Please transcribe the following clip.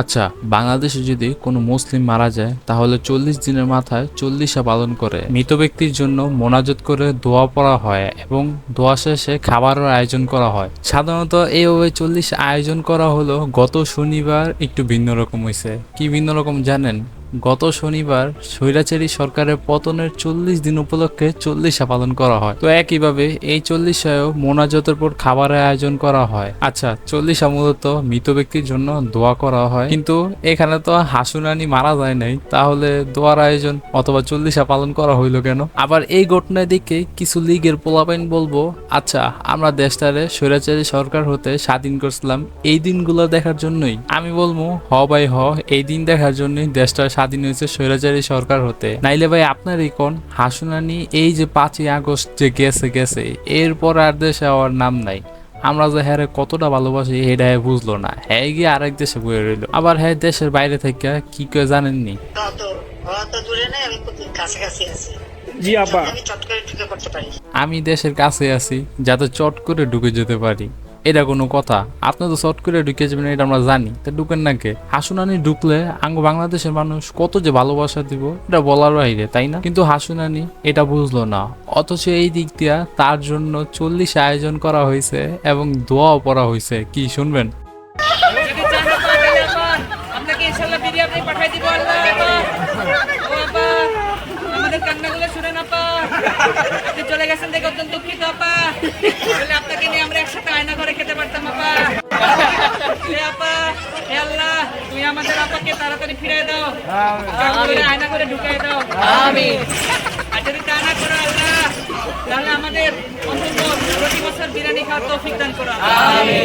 আচ্ছা বাংলাদেশে যদি কোনো মুসলিম মারা যায়, তাহলে চল্লিশ দিনের মাথায় চল্লিশা পালন করে। মৃত ব্যক্তির জন্য মোনাজত করে দোয়া পড়া হয় এবং দোয়া শেষে খাবারের আয়োজন করা হয়। সাধারণত এইভাবে চল্লিশ আয়োজন করা হলো গত শনিবার একটু ভিন্ন রকম হয়েছে কি ভিন্ন রকম জানেন? গত শনিবার স্বৈরাচারী সরকারের পতনের চল্লিশ দিন উপলক্ষে চল্লিশা পালন করা হয়। তো একইভাবে এই চল্লিশায়ও মোনাজতের পর খাবারের আয়োজন করা হয়। আচ্ছা চল্লিশা মূলত মৃত ব্যক্তির জন্য দোয়া করা হয়। কিন্তু এখানে তো হাসুনানি মারা যায় নাই। তাহলে দোয়ার আয়োজন অথবা চল্লিশা পালন করা হইল কেন? আবার এই ঘটনায় দিকে কিছু লীগের পোলাপাইন বলব আচ্ছা আমরা দেশটারে স্বৈরাচারী সরকার হতে স্বাধীন করছিলাম এই দিনগুলো দেখার জন্যই। আমি বলব, হ বাই হ, এই দিন দেখার জন্যই দেশটা স্বাধীন হয়েছে স্বৈরাচারী সরকার হতে। নাইলে ভাই আপনার এই কোন? হাসুনানি এই যে পাঁচই আগস্ট যে গেছে গেছে এরপর আর দেশে হওয়ার নাম নাই। আমরা যে হ্যাঁ কতটা ভালোবাসি এটা বুঝলো না। হ্যাঁ গিয়ে আরেক দেশে বয়ে রইল। আবার হ্যাঁ দেশের বাইরে থেকে কি করে জানেননি? জি আপা আমি দেশের কাছে আছি যাতে চট করে ঢুকে যেতে পারি। এটা কোনো কথা। আপনি তো চট করে ঢুকে যাবেন, এটা আমরা জানি। তা ঢুকেন না কে? হাসুনানি ঢুকলে আঙ্গ বাংলাদেশের মানুষ কত যে ভালোবাসা দিব, এটা বলার বাইরে, তাই না? কিন্তু হাসুনানি এটা বুঝলো না। অথচ এই দিক দিয়া তার জন্য চল্লিশ আয়োজন করা হয়েছে এবং দোয়াও পড়া হয়েছে। কি শুনবেন? চলে গেছেন দেখে অত্যন্ত দুঃখিত, আপা তাহলে আপনাকে নিয়ে আমরা একসাথে আয়না করে খেতে পারতাম আপা হে আপা হে আল্লাহ তুমি আমাদের তাড়াতাড়ি ফিরিয়ে দাও। আয়না করে ঢুকাই দাও। আমি আর যদি তা না করো আল্লাহ তাহলে আমাদের অন্তত প্রতি বছর বিরিয়ানি খাওয়ার তৌফিক দান করো হে